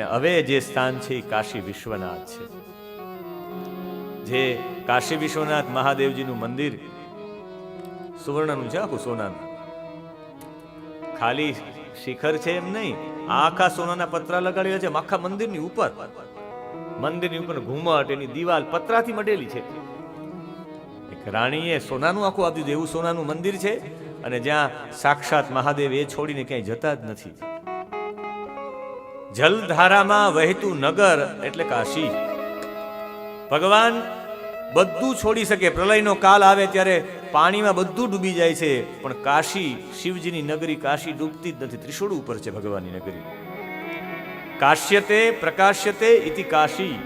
અને હવે જે સ્થાન છે કાશી વિશ્વનાથ છે. જે કાશી વિશ્વનાથ મહાદેવજીનું મંદિર, સુવર્ણનું છે આખું સોનાનું. ખાલી શિખર છે એમ નહીં, આખા સોનાના પતરા લગાડેલા છે આખા મંદિરની ઉપર. મંદિરની ઉપર ઘુમટ, એની દિવાલ પતરાથી મઢેલી છે. એક રાણીએ સોનાનું આખું આપ્યું એવું સોનાનું મંદિર છે અને જ્યાં સાક્ષાત મહાદેવ એ છોડીને ક્યાંય જતા જ નથી. જલધારામાં વહેતું નગર એટલે કાશી. ભગવાન બધું છોડી શકે, પ્રલયનો કાલ આવે ત્યારે પાણીમાં બધું ડૂબી જાય છે, પણ કાશી, શિવજીની નગરી કાશી ડૂબતી જ નથી. ત્રિશુળ ઉપર છે ભગવાનની નગરી. કાશ્યતે પ્રકાશ્યતે ઇતિ કાશી.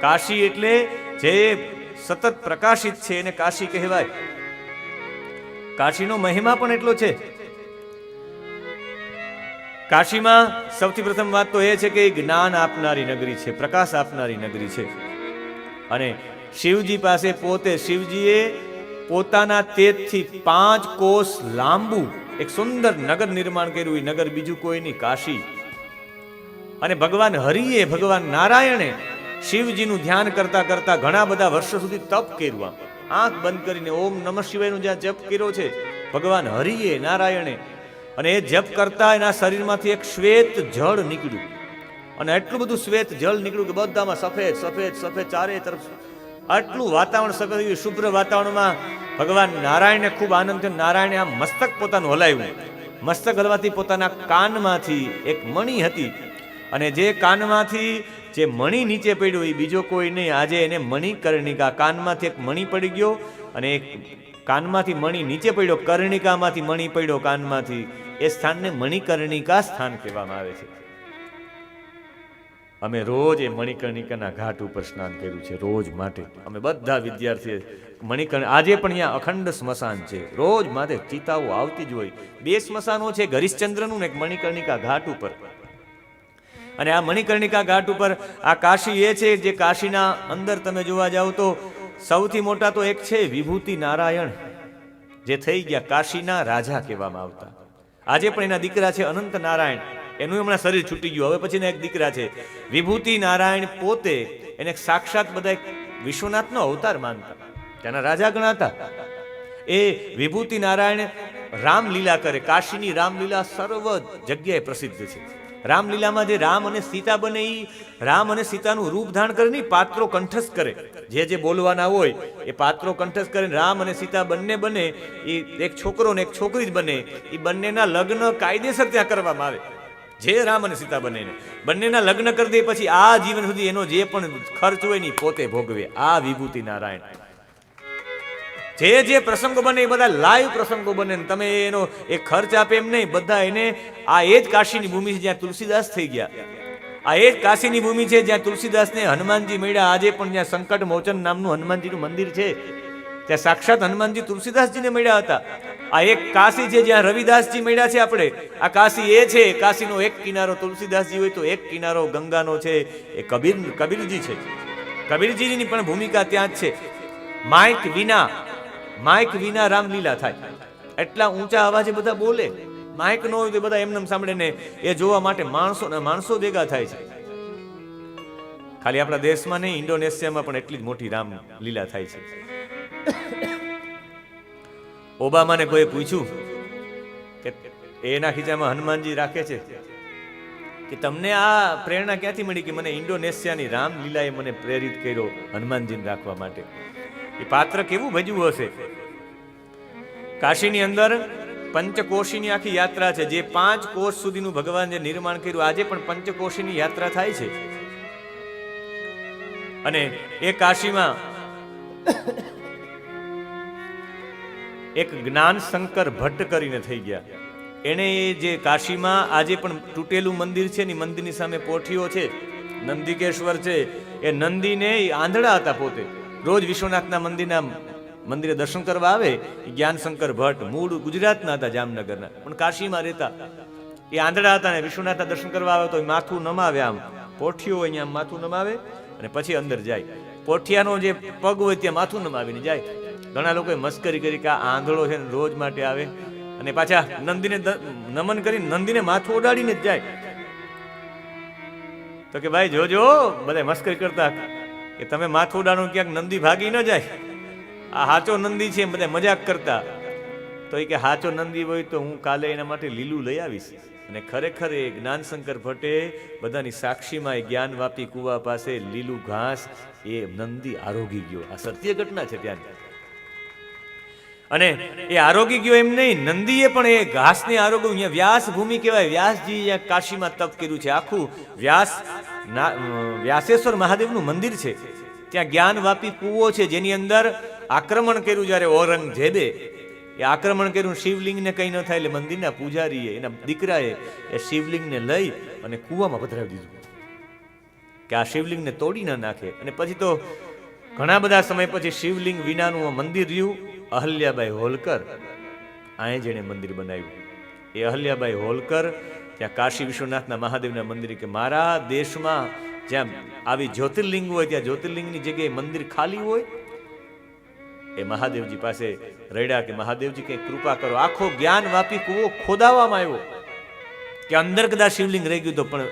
કાશી એટલે જે સતત પ્રકાશિત છે એને કાશી કહેવાય. કાશીનો મહિમા પણ એટલો છે કાશીમાં સૌથી પ્રથમ વાત તો એ છે કે એ જ્ઞાન આપનારી નગરી છે, પ્રકાશ આપનારી નગરી છે. અને શિવજી પાસે પોતે, શિવજીએ પોતાના તેજથી પાંચ કોષ લાંબુ, એક સુંદર નગર નિર્માણ કર્યું, એ નગર બીજું કોઈ નહીં, કાશી. અને ભગવાન હરિએ, ભગવાન નારાયણે શિવજીનું ધ્યાન કરતા કરતા ઘણા બધા વર્ષો સુધી તપ કર્યું આંખ બંધ કરીને ઓમ નમઃ શિવાયનો જ્યાં જપ કર્યો છે, ભગવાન હરિએ, નારાયણે અને એ જપ કરતા એના શરીરમાંથી એક શ્વેત જળ નીકળ્યું. અને એટલું બધું શ્વેત જળ નીકળ્યું કે બધામાં સફેદ સફેદ સફેદ, ચારે તરફ આટલું વાતાવરણ સફેદ શુભ્ર વાતાવરણમાં ભગવાન નારાયણને ખૂબ આનંદ થયો. નારાયણે આ મસ્તક પોતાનું હલાવ્યું. મસ્તક હલવાથી પોતાના કાનમાંથી એક મણી હતી. અને જે કાનમાંથી જે મણી નીચે પડ્યો એ બીજો કોઈ નહીં. આજે એને મણિકર્ણિકા કાનમાંથી એક મણી પડી ગયો અને એક કાનમાંથી મણી નીચે પડ્યો, કર્ણિકામાંથી મણી પડ્યો કાનમાંથી. એ સ્થાનને મણિકર્ણિકા સ્થાન કહેવામાં આવે છે. અમે રોજ એ મણિકર્ણિકાના ઘાટ ઉપર સ્નાન કર્યું છે, રોજ માટે. અમે બધા વિદ્યાર્થીઓ મણિકર્ણ, આજે પણ અહીંયા અખંડ સ્મશાન છે. રોજ માટે ચિતાઓ આવતી જ હોય. બે સ્મશાનો છે હરિશ્ચંદ્રનું ને એક મણિકર્ણિકા ઘાટ ઉપર. અને આ મણિકર્ણિકા ઘાટ ઉપર આ કાશી એ છે, જે કાશીના અંદર તમે જોવા જાઓ તો સૌથી મોટા તો એક છે વિભૂતિ નારાયણ, જે થઈ ગયા કાશીના રાજા કહેવામાં આવતા. આજે પણ એના દીકરા છે અનંત નારાયણ. એનું હમણાં શરીર છૂટી ગયું. હવે પછીના એક દીકરા છે. વિભૂતિ નારાયણ પોતે એને સાક્ષાત બધા એક વિશ્વનાથનો અવતાર માનતા. ત્યાંના રાજા ગણાતા. એ વિભૂતિ નારાયણ રામલીલા કરે. કાશીની રામલીલા સર્વ જગ્યાએ પ્રસિદ્ધ છે. રામલીલામાં જે રામ અને સીતા બને એ રામ અને સીતાનું રૂપ ધારણ કરે નહીં પાત્રો કંઠસ્થ કરે. જે જે બોલવાના હોય, એ પાત્રો કંઠસ્થ કરે રામ અને સીતા બંને બને એ એક છોકરો ને એક છોકરી જ બને એ બંનેના લગ્ન કાયદેસર ત્યાં કરવામાં આવે. જે રામ અને સીતા બને બંનેના લગ્ન કરી દે પછી આ જીવન સુધી એનો જે પણ ખર્ચ હોય ને પોતે ભોગવે. આ વિભૂતિ નારાયણ. જે જે પ્રસંગો બને એ બધા લાઈવ પ્રસંગો બને તમે એનો એ ખર્ચ આપે એમ નહીં, બધા એને આ એ જ કાશીની ભૂમિ છે જ્યાં તુલસીદાસ થઈ ગયા. આ એ જ કાશીની ભૂમિ છે જ્યાં તુલસીદાસને હનુમાનજી મળ્યા. આજે પણ જ્યાં સંકટ મોચન નામનું હનુમાનજીનું મંદિર છે, ત્યાં સાક્ષાત હનુમાનજી તુલસીદાસજીને મળ્યા હતા. આ એક કાશી છે જ્યાં રવિદાસજી મળ્યા છે આપણે. આ કાશી એ છે, કાશીનો એક કિનારો તુલસીદાસજી હોય તો એક કિનારો ગંગાનો છે. એ કબીર, કબીરજી છે. કબીરજીની પણ ભૂમિકા ત્યાં જ છે. માઇક વિના માઇક વિના રામલીલા થાય. એટલા ઊંચા અવાજે બધા બોલે. માઇક ન હોય તો બધા એમને સાંભળે ને એ જોવા માટે માણસો ને માણસો ભેગા થાય છે. ખાલી આપણા દેશમાં નહીં, ઇન્ડોનેશિયામાં પણ એટલી જ મોટી રામ લીલા થાય છે. ઓબામાને કોઈ પૂછ્યું કે એના ખીચામાં હનુમાનજી રાખે છે કે તમને આ પ્રેરણા ક્યાંથી મળી કે મને ઇન્ડોનેશિયાની રામલીલાએ મને પ્રેરિત કર્યો હનુમાનજીને રાખવા માટે? એ પાત્ર કેવું ભજવું હશે? કાશીની અંદર પંચકોશીની આખી યાત્રા છે. જે પાંચ કોષ સુધીનું ભગવાન જે નિર્માણ કર્યું, આજે પણ પંચકોશીની યાત્રા થાય છે. અને એ કાશીમાં એક જ્ઞાન શંકર ભટ્ટ કરીને થઈ ગયા. એણે જે કાશીમાં આજે પણ તૂટેલું મંદિર છે ને મંદિરની સામે પોઠીઓ છે. નંદિકેશ્વર છે. એ નંદીને આંધળા હતા પોતે. રોજ વિશ્વનાથના મંદિરના મંદિરે દર્શન કરવા આવે, જ્ઞાનશંકર ભટ્ટ, મૂળ ગુજરાતના હતા જામનગરના, પણ કાશીમાં રહેતા. એ આંધળા હતા ને વિશ્વનાથના દર્શન કરવા આવે તો માથું નમાવે આમ. પોઠિયો અહીંયા માથું નમાવે અને પછી અંદર જાય. પોઠિયાનો જે પગ હોય ત્યાં માથું નમાવીને જાય. ઘણા લોકોએ મસ્કરી કરી કે આ આંધળો છે ને રોજ માટે આવે. અને પાછા નંદીને નમન કરીને નંદીને માથું ઓડાડીને જ જાય. તો કે ભાઈ જોજો બધા મસ્કરી કરતા કે તમે માથુડાનું ક્યાંક નંદી ભાગી ન જાય. આ હાચો નંદી છે બધા મજાક કરતા. તો એ કે હાચો નંદી હોય તો હું કાલે એના માટે લીલું લઈ આવીશ. અને ખરેખર એ જ્ઞાનશંકર ભટ્ટે બધાની સાક્ષીમાં એ જ્ઞાન વાપી કુવા પાસે લીલું ઘાસ, એ નંદી આરોગી ગયો. આ સત્ય ઘટના છે ત્યાં. અને એ આરોગી ગયો એમ નહીં, નંદીએ પણ એ ઘાસને આરોગ્યું અહીંયા વ્યાસ કહેવાય. વ્યાસજી અહીંયા કાશીમાં તપ કર્યું છે. આખું વ્યાસ વ્યાસેશ્વર મહાદેવનું મંદિર છે. ત્યાં જ્ઞાન વાપી કૂવો છે, જેની અંદર આક્રમણ કર્યું જ્યારે ઔરંગઝેબે. એ આક્રમણ કર્યું, શિવલિંગને કંઈ ન થાય એટલે મંદિરના પૂજારીએ, એના દીકરાએ એ શિવલિંગને લઈ અને કૂવામાં પધરાવી દીધું. કે આ શિવલિંગને તોડી ના નાખે. અને પછી તો ઘણા બધા સમય પછી શિવલિંગ વિનાનું મંદિર રહ્યું. અહલ્યાબાઈ હોલકર આએ જેણે મંદિર બનાવ્યું. એ અહલ્યાબાઈ હોલકર, ત્યાં કાશી વિશ્વનાથના મહાદેવના મંદિરે કે મારા દેશમાં જ્યાં આવી જ્યોતિર્લિંગ હોય, ત્યાં જ્યોતિર્લિંગની જગ્યાએ મંદિર ખાલી હોય, એ મહાદેવજી પાસે રડ્યા કે મહાદેવજી કંઈક કૃપા કરો. આખો જ્ઞાન વાપી કૂવો ખોદાવામાં આવ્યો. કે અંદર કદાચ શિવલિંગ રહી ગયું તો પણ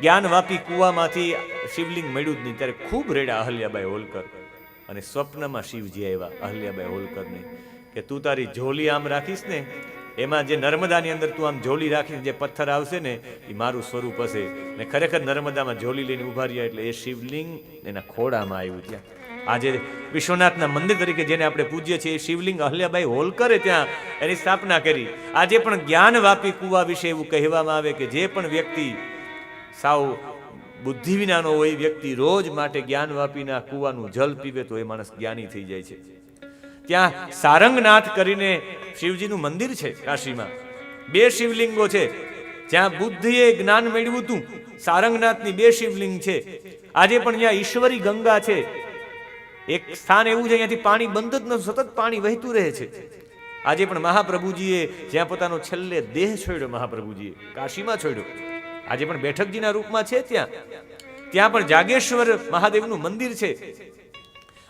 જ્ઞાન વાપી કૂવામાંથી શિવલિંગ મળ્યું જ નહીં. ત્યારે ખૂબ રેડા અહલ્યાબાઈ હોલકર. અને સ્વપ્નમાં શિવજી આવ્યા, અહલ્યાબાઈ હોલકરને, કે તું તારી ઝોલી આમ રાખીશ ને? એમાં જે નર્મદાની અંદર તું આમ ઝોલી રાખીને જે પથ્થર આવશે ને એ મારું સ્વરૂપ હશે. ને ખરેખર નર્મદામાં ઝોલી લઈને ઊભા રહ્યા એટલે એ શિવલિંગ એના ખોડામાં આવ્યું ત્યાં. આજે વિશ્વનાથના મંદિર તરીકે જેને આપણે પૂજીએ છીએ, એ શિવલિંગ અહલ્યાબાઈ હોલકરે ત્યાં એની સ્થાપના કરી. આજે પણ જ્ઞાન વાપી કુવા વિશે એવું કહેવામાં આવે કે જે પણ વ્યક્તિ સાવ બુદ્ધિ વિનાનો હોય વ્યક્તિ રોજ માટે જ્ઞાન વાપીના કુવાનું જલ પીવે તો એ માણસ જ્ઞાની થઈ જાય છે. ત્યાં સારંગનાથ કરીને શિવજીનું મંદિર છે કાશીમાં. બે શિવલિંગો છે. જ્યાં બુદ્ધિએ જ્ઞાન મેળવ્યું હતું. સારંગનાથની બે શિવલિંગ છે. આજે પણ જ્યાં ઈશ્વરી ગંગા છે. એક સ્થાન એવું છે અહીંયાથી પાણી બંધ જ નથી સતત પાણી વહેતું રહે છે. આજે પણ મહાપ્રભુજીએ જ્યાં પોતાનો છેલ્લે દેહ છોડ્યો, મહાપ્રભુજીએ કાશીમાં છોડ્યો. આજે પણ બેઠકજીના રૂપમાં છે ત્યાં. ત્યાં પણ જાગેશ્વર મહાદેવનું મંદિર છે.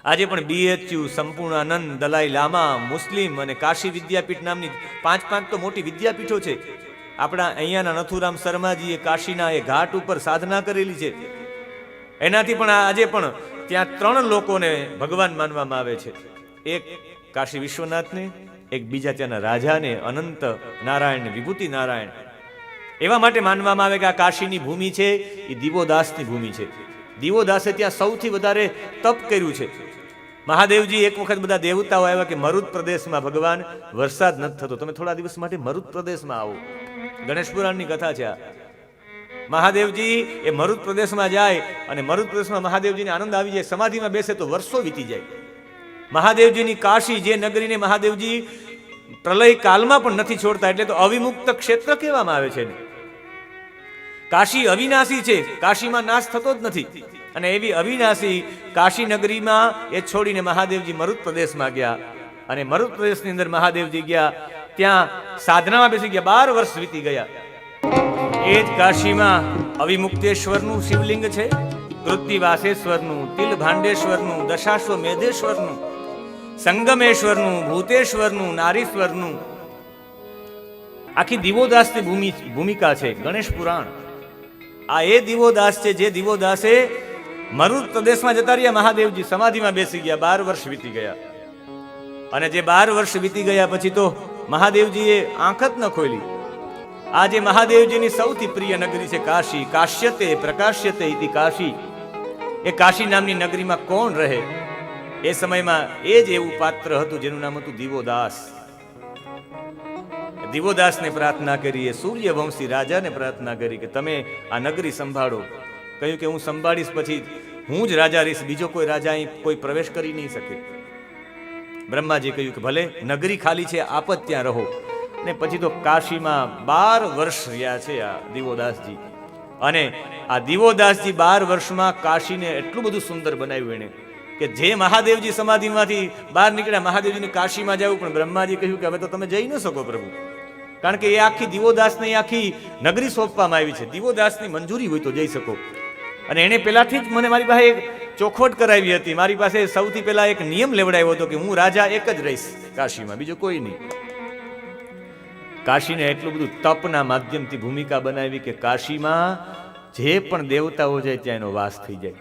આજે પણ બીએચયુ સંપૂર્ણાનંદ દલાઈ લામા, મુસ્લિમ અને કાશી વિદ્યાપીઠ નામની પાંચ પાંચ તો મોટી વિદ્યાપીઠો છે. આપણા અહીંયાના નથુરામ શર્માજીએ કાશીના એ ઘાટ ઉપર સાધના કરેલી છે. એનાથી પણ આજે પણ ત્યાં ત્રણ લોકોને ભગવાન માનવામાં આવે છે. એક કાશી વિશ્વનાથને, એક બીજા ત્યાંના રાજાને, અનંત નારાયણ, વિભૂતિ નારાયણ એવા માટે માનવામાં આવે કે આ કાશીની ભૂમિ છે, એ દિવોદાસની ભૂમિ છે. દિવોદાસે ત્યાં સૌથી વધારે તપ કર્યું છે. મહાદેવજી એક વખત બધા દેવતાઓ આવ્યા કે મરુદ પ્રદેશમાં ભગવાન, વરસાદ નથી થતો. તમે થોડા દિવસ માટે મરુદ પ્રદેશમાં આવો. ગણેશ પુરાણની કથા છે આ. મહાદેવજી એ મરુદ પ્રદેશમાં જાય અને મરુદ પ્રદેશમાં મહાદેવજીને આનંદ આવી જાય, સમાધિમાં બેસે તો વર્ષો વીતી જાય. મહાદેવજીની કાશી જે નગરીને મહાદેવજી પ્રલય કાલમાં પણ નથી છોડતા, એટલે તો અવિમુક્ત ક્ષેત્ર કહેવામાં આવે છે. કાશી અવિનાશી છે, કાશીમાં નાશ થતો જ નથી. અને એવી અવિનાશી કાશી નગરીમાં એ છોડીને મહાદેવજી મરુદ પ્રદેશમાં ગયા. અને મરુદ પ્રદેશની અંદર મહાદેવજી ગયા, ત્યાં સાધનામાં બેસી ગયા, બાર વર્ષ વીતી ગયા. એ જ કાશીમાં અવિમુક્તેશ્વરનું શિવલિંગ છે, કૃત્તિવાસેશ્વરનું તિલ ભાંડેશ્વરનું દશાશ્વ મેધેશ્વરનું સંગમેશ્વરનું, ભૂતેશ્વરનું, નારીશ્વરનું. આખી દિવોદાસની ભૂમિ ભૂમિકા છે, ગણેશ પુરાણ. આ એ દિવોદાસ છે, જે દિવોદાસે મરુદ પ્રદેશમાં જતા રહ્યા, મહાદેવજી સમાધિમાં બેસી ગયા, બાર વર્ષ વીતી ગયા. અને જે બાર વર્ષ વીતી ગયા પછી તો મહાદેવજીએ આંખ જ ન ખોલી આ જે મહાદેવજીની સૌથી પ્રિય નગરી છે કાશી, કાશ્યતે પ્રકાશ્યતે ઇતિ કાશી. એ કાશી નામની નગરીમાં કોણ રહે? એ સમયમાં એ જ એવું પાત્ર હતું જેનું નામ હતું દિવોદાસ. દિવોદાસને પ્રાર્થના કરી એ સૂર્યવંશી રાજાને પ્રાર્થના કરી કે તમે આ નગરી સંભાળો. કહ્યું કે હું સંભાળીશ પછી હું જ રાજા રહીશ, બીજો કોઈ રાજા અહીં કોઈ પ્રવેશ કરી નહીં શકે. બ્રહ્માજી કહ્યું કે ભલે, નગરી ખાલી છે, આપ ત્યાં રહો. ને પછી તો કાશીમાં બાર વર્ષ રહ્યા છે આ દિવોદાસજી. અને આ દિવોદાસજી બાર વર્ષમાં કાશીને એટલું બધું સુંદર બનાવ્યું એણે કે જે મહાદેવજી સમાધિમાંથી બહાર નીકળ્યા, મહાદેવજીને કાશીમાં જવું પણ બ્રહ્માજી કહ્યું કે હવે તો તમે જઈ ન શકો પ્રભુ. કારણ કે એ આખી દિવોદાસને આખી નગરી સોંપવામાં આવી છે. દિવોદાસની મંજૂરી હોય તો જઈ શકો. અને એણે પહેલાંથી જ મને મારી પાસે એક ચોખવટ કરાવી હતી. મારી પાસે સૌથી પહેલાં એક નિયમ લેવડાવ્યો હતો કે હું રાજા એક જ રહીશ કાશીમાં, બીજો કોઈ નહીં. કાશીને એટલું બધું તપના માધ્યમથી ભૂમિકા બનાવી કે કાશીમાં જે પણ દેવતાઓ જાય ત્યાં એનો વાસ થઈ જાય.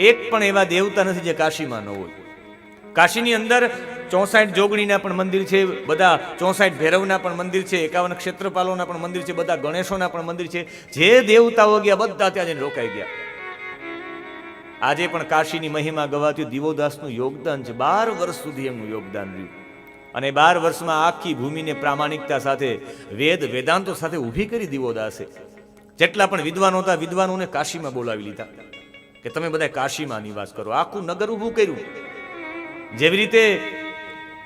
એક પણ એવા દેવતા નથી જે કાશીમાં ન હોય. કાશીની અંદર ચોસાઠ જોગણીના પણ મંદિર છે, બધા ચોસાઠ ભૈરવના પણ મંદિર છે, એકાવન ક્ષેત્રપાલોના પણ મંદિર છે, બધા ગણેશોના પણ મંદિર છે. જે દેવતાઓ ગયા, બધા ત્યાં જઈને રોકાઈ ગયા. આજે પણ કાશીની મહિમા ગવાતી દિવોદાસનું યોગદાન છે. બાર વર્ષ સુધી એમનું યોગદાન રહ્યું. અને બાર વર્ષમાં આખી ભૂમિને પ્રામાણિકતા સાથે, વેદ વેદાંતો સાથે ઊભી કરી દિવોદાસે. જેટલા પણ વિદ્વાનો હતા, વિદ્વાનોને કાશીમાં બોલાવી લીધા. કે તમે બધા કાશીમાં નિવાસ કરો. આખું નગર ઊભું કર્યું. જેવી રીતે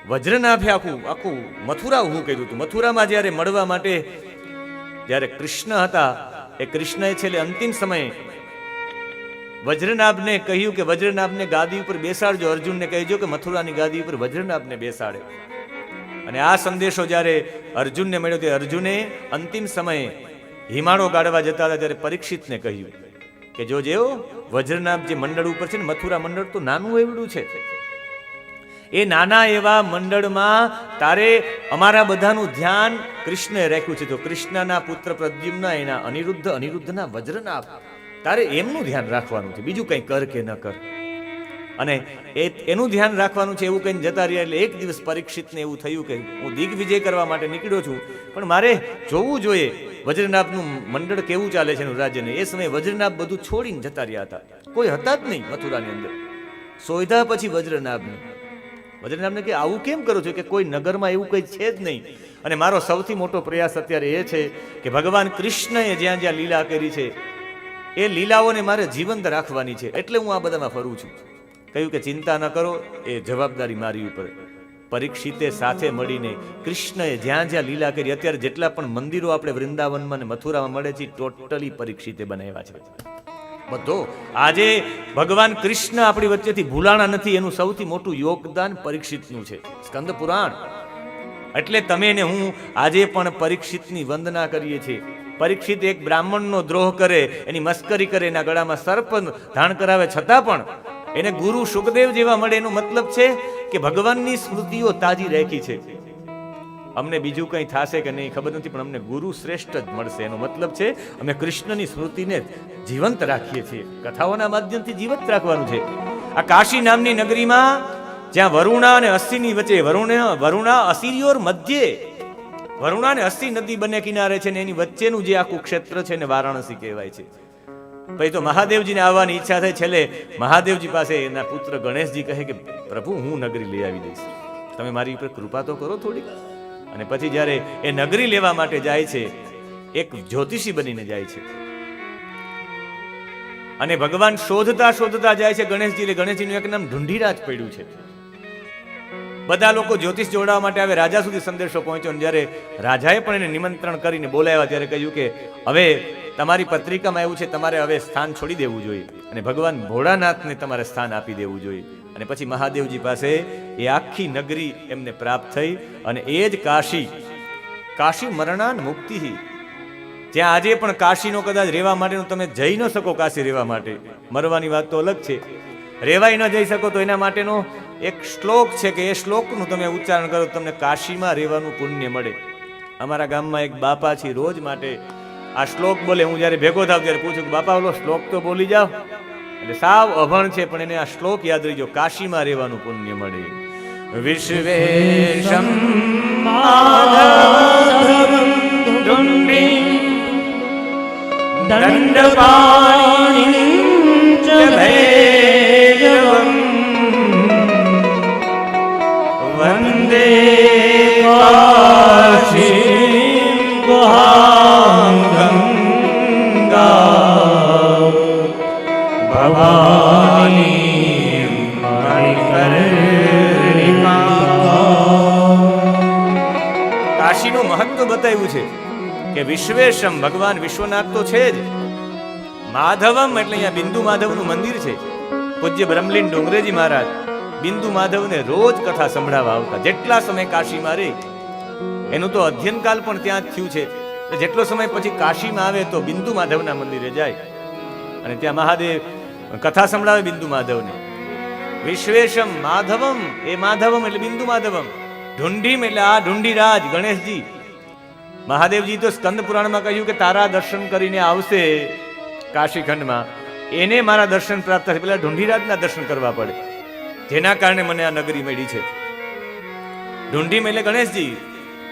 વજ્રનાભે આખું આખું મથુરા હું કહ્યું હતું. મથુરામાં જ્યારે મળવા માટે જ્યારે કૃષ્ણ હતા, એ કૃષ્ણએ છેલ્લે અંતિમ સમયે વજ્રનાભને કહ્યું કે, વજ્રનાભને ગાદી ઉપર બેસાડજો. અર્જુનને કહેજો કે, મથુરાની ગાદી ઉપર વજ્રનાભને બેસાડે. અને આ સંદેશો જ્યારે અર્જુનને મળ્યો તે અર્જુને અંતિમ સમયે હિમાળો ગાળવા જતા હતા ત્યારે પરીક્ષિતને કહ્યું કે, જો જેવો વજ્રનાભ જે મંડળ ઉપર છે ને, મથુરા મંડળ તો નાનું એવડું છે. એ નાના એવા મંડળમાં તારે અમારા બધાનું ધ્યાન કૃષ્ણએ રાખ્યું છે. તો કૃષ્ણના પુત્ર પ્રદ્યુમ્ન એના અનિરુદ્ધ, અનિરુદ્ધના વજ્રનાભ તારે એમનું ધ્યાન રાખવાનું છે. બીજું કંઈ કર કે ન કર. અને એ એનું ધ્યાન રાખવાનું છે, એવું કહીને જતા રહ્યા એટલે એક દિવસ પરીક્ષિતને એવું થયું કે હું દિગ્વિજય કરવા માટે નીકળ્યો છું, પણ મારે જોવું જોઈએ વજ્રનાભનું મંડળ કેવું ચાલે છે એનું રાજ્યને એ સમયે વજ્રનાભ બધું છોડીને જતા રહ્યા હતા. કોઈ હતા જ નહીં મથુરાની અંદર. સોયધા પછી વજ્રનાભને. વજ્રનાભને કે, આવું કેમ કરો છો? કે કોઈ નગરમાં એવું કંઈ છે જ નહીં. અને મારો સૌથી મોટો પ્રયાસ અત્યારે એ છે કે ભગવાન કૃષ્ણએ જ્યાં જ્યાં લીલા કરી છે, એ લીલાઓને મારે જીવંત રાખવાની છે. એટલે હું આ બધામાં ફરું છું. કહ્યું કે, ચિંતા ન કરો. એ જવાબદારી મારી ઉપર પરીક્ષિતે સાથે મળીને કૃષ્ણએ જ્યાં જ્યાં લીલા કરી, અત્યારે જેટલા પણ મંદિરો આપણે વૃંદાવનમાં અને મથુરામાં મળે છે ટોટલી પરીક્ષિતે બનાવ્યા છે. બધો. આજે ભગવાન કૃષ્ણ આપણી વચ્ચેથી ભૂલાણા નથી, એનું સૌથી મોટું યોગદાન પરીક્ષિતનું છે. સ્કંદ પુરાણ. એટલે તમે ને હું આજે પણ પરીક્ષિતની વંદના કરીએ છીએ. પરીક્ષિત એક બ્રાહ્મણનો દ્રોહ કરે, એની મસ્કરી કરે, એના ગળામાં સર્પ ધાણ કરાવે, છતાં પણ એને ગુરુ સુખદેવ જેવા મળે એનો મતલબ છે કે ભગવાનની સ્મૃતિઓ તાજી રાખી છે. અમને બીજું કંઈ થશે કે નહીં ખબર નથી, પણ અમને ગુરુ શ્રેષ્ઠ જ મળશે. એનો મતલબ છે, અમે કૃષ્ણની સ્મૃતિને જીવંત રાખીએ છીએ. કથાઓના માધ્યમથી જીવંત રાખવાનું છે. આ કાશી નામની નગરીમાં, જ્યાં વરુણા અને અસ્સીની વચ્ચે, વરુણા વરુણા અસિરિયોર મધ્યે, વરુણા અને અસ્સી નદી બંને કિનારે છે ને એની વચ્ચેનું જે આખું ક્ષેત્ર છે ને વારાણસી કહેવાય છે. પછી તો મહાદેવજીને આવવાની ઈચ્છા થઈ છેલ્લે મહાદેવજી પાસે એના પુત્ર ગણેશજી કહે કે, પ્રભુ, હું નગરી લઈ આવી દઈશ. તમે મારી ઉપર કૃપા તો કરો થોડી અને પછી જ્યારે એ નગરી લેવા માટે જાય છે, એક જ્યોતિષી બનીને જાય છે. અને ભગવાન શોધતા શોધતા જાય છે ગણેશજી ગણેશજીનું એક નામ ઢુંઢીરાજ પડ્યું છે. બધા લોકો જ્યોતિષ જોડાવા માટે આવે રાજા સુધી સંદેશો પહોંચ્યો અને જ્યારે રાજાએ પણ એને નિમંત્રણ કરીને બોલાવ્યા, ત્યારે કહ્યું કે, હવે તમારી પત્રિકામાં એવું છે, તમારે હવે સ્થાન છોડી દેવું જોઈએ અને ભગવાન ભોળાનાથને તમારે સ્થાન આપી દેવું જોઈએ. અને પછી મહાદેવજી પાસે એ આખી નગરી એમને પ્રાપ્ત થઈ અને એ જ કાશી કાશી મરણાન મુક્તિ જ્યાં આજે પણ કાશીનો કદાચ રહેવા માટેનું તમે જઈ ન શકો કાશી રહેવા માટે. મરવાની વાત તો અલગ છે. રહેવાય ન જઈ શકો તો એના માટેનો એક શ્લોક છે કે એ શ્લોકનું તમે ઉચ્ચારણ કરો તમને કાશીમાં રહેવાનું પુણ્ય મળે. અમારા ગામમાં એક બાપા છે રોજ માટે. આ શ્લોક બોલે, હું જ્યારે ભેગો થાવ ત્યારે પૂછું કે, બાપા, ઓલો શ્લોક તો બોલી જાઓ. એટલે સાવ અભણ છે, પણ એને આ શ્લોક યાદ રહીજો કાશીમાં રહેવાનું પુણ્ય મળે. વિશ્વેશમ દંડપાણિ વંદે મહત્વ બતાવ્યું છે કે વિશ્વેશમ ભગવાન વિશ્વનાથ તો છે જ. માધવમ એટલે અહીંયા બિંદુ માધવનું મંદિર છે. પૂજ્ય બ્રહ્મલીન ડુંગરેજી મહારાજ બિંદુ માધવને રોજ કથા સંભળાવવા આવતા. જેટલા સમય કાશીમાં રહે એનું તો અધ્યયનકાલ પણ ત્યાં જ થયું છે. જેટલો સમય પછી કાશીમાં આવે તો બિંદુ માધવના મંદિરે જાય. અને ત્યાં મહાદેવ કથા સંભળાવે બિંદુ માધવને. વિશ્વેશમ માધવમ, એ માધવમ એટલે બિંદુ માધવમ. ઢુંઢીમ એટલે આ ઢુંઢીરાજ ગણેશજી. મહાદેવજી તો સ્કંદ પુરાણમાં કહ્યું કે તારા દર્શન કરીને આવશે કાશીખંડમાં. એને મારા દર્શન પ્રાપ્ત થાય. પેલા ઢુંઢીરાજના દર્શન કરવા પડે. જેના કારણે મને આ નગરી મળી છે. ઢુંઢીમ એટલે ગણેશજી.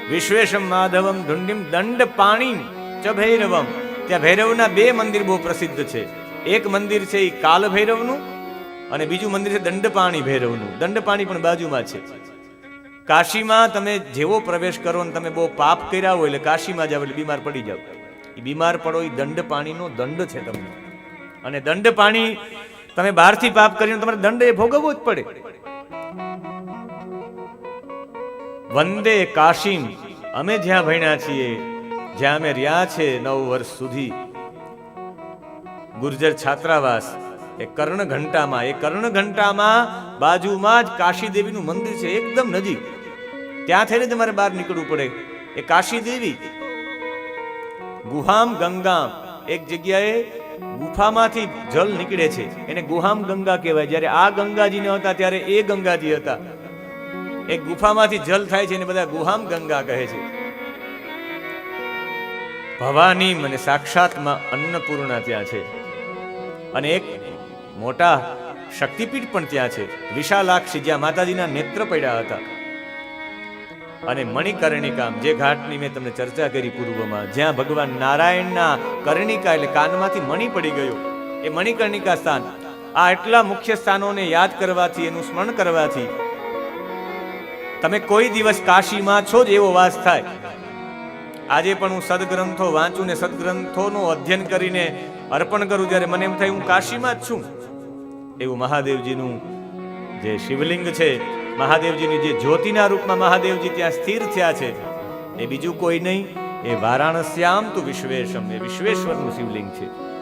વિશ્વેશમ માધવમ ઢુંઢીમ દંડ પાણી ચ ભૈરવમ. ત્યાં ભૈરવના બે મંદિર બહુ પ્રસિદ્ધ છે. એક મંદિર છે એ કાલ ભૈરવનું અને બીજું મંદિર છે દંડપાણી ભૈરવનું. દંડપાણી પણ બાજુમાં છે. કાશીમાં તમે જેવો પ્રવેશ કરો ને તમે બહુ પાપ કર્યા હોય એટલે કાશીમાં જાવ એટલે બીમાર પડી જાવ એ બીમાર પડો એ દંડ પાણીનો દંડ છે તમને. અને દંડ પાણી તમે બહારથી પાપ કરીને તમારે દંડ એ ભોગવવો જ પડે. વંદે કાશીમ. અમે જ્યાં ભણ્યા છીએ, જ્યાં અમે રહ્યા છે નવ વર્ષ સુધી. ગુર્જર છાત્રાવાસ, એ કર્ણ ઘંટામાં એ કર્ણ ઘંટામાં બાજુમાં જ કાશી દેવીનું મંદિર છે, એકદમ નજીક. ત્યાં થઈને તમારે બહાર નીકળવું પડે. એ કાશી દેવી. ગુહામ ગંગામ. એક જગ્યાએ ગુફામાંથી જલ નીકળે છે. એને ગુહામ ગંગા કહેવાય. જ્યારે આ ગંગાજી ન હતા, ત્યારે એ ગંગાજી હતા. એક ગુફામાંથી જલ થાય છે એને બધા ગુહામ ગંગા કહે છે. ભવાની મને સાક્ષાતમાં અન્નપૂર્ણા ત્યાં છે. અને એક મોટા શક્તિપીઠ પણ ત્યાં છે. વિશાલાક્ષી, જ્યાં માતાજીના નેત્ર પડ્યા હતા. અને મણિકર્ણિકા, જે ઘાટની મેં તમને ચર્ચા કરી પૂર્વમાં, જ્યાં ભગવાન નારાયણના કર્ણિકા એટલે કાનમાંથી મણી પડી ગયો. એ મણિકર્ણિકા સ્થાન. આ એટલા મુખ્ય સ્થાનોને યાદ કરવાથી, એનું સ્મરણ કરવાથી, તમે કોઈ દિવસ કાશીમાં છો જ એવો વાસ થાય. આજે પણ હું સદગ્રંથો વાંચું ને સદગ્રંથોનું અધ્યયન કરીને અર્પણ કરું ત્યારે મને એમ થાય હું કાશીમાં જ છું. એવું મહાદેવજીનું જે શિવલિંગ છે મહાદેવજીની જે જ્યોતિના રૂપમાં મહાદેવજી ત્યાં સ્થિર થયા છે. એ બીજું કોઈ નહીં, એ વારાણસ્યામ તું વિશ્વેશમ, એ વિશ્વેશ્વરનું શિવલિંગ છે.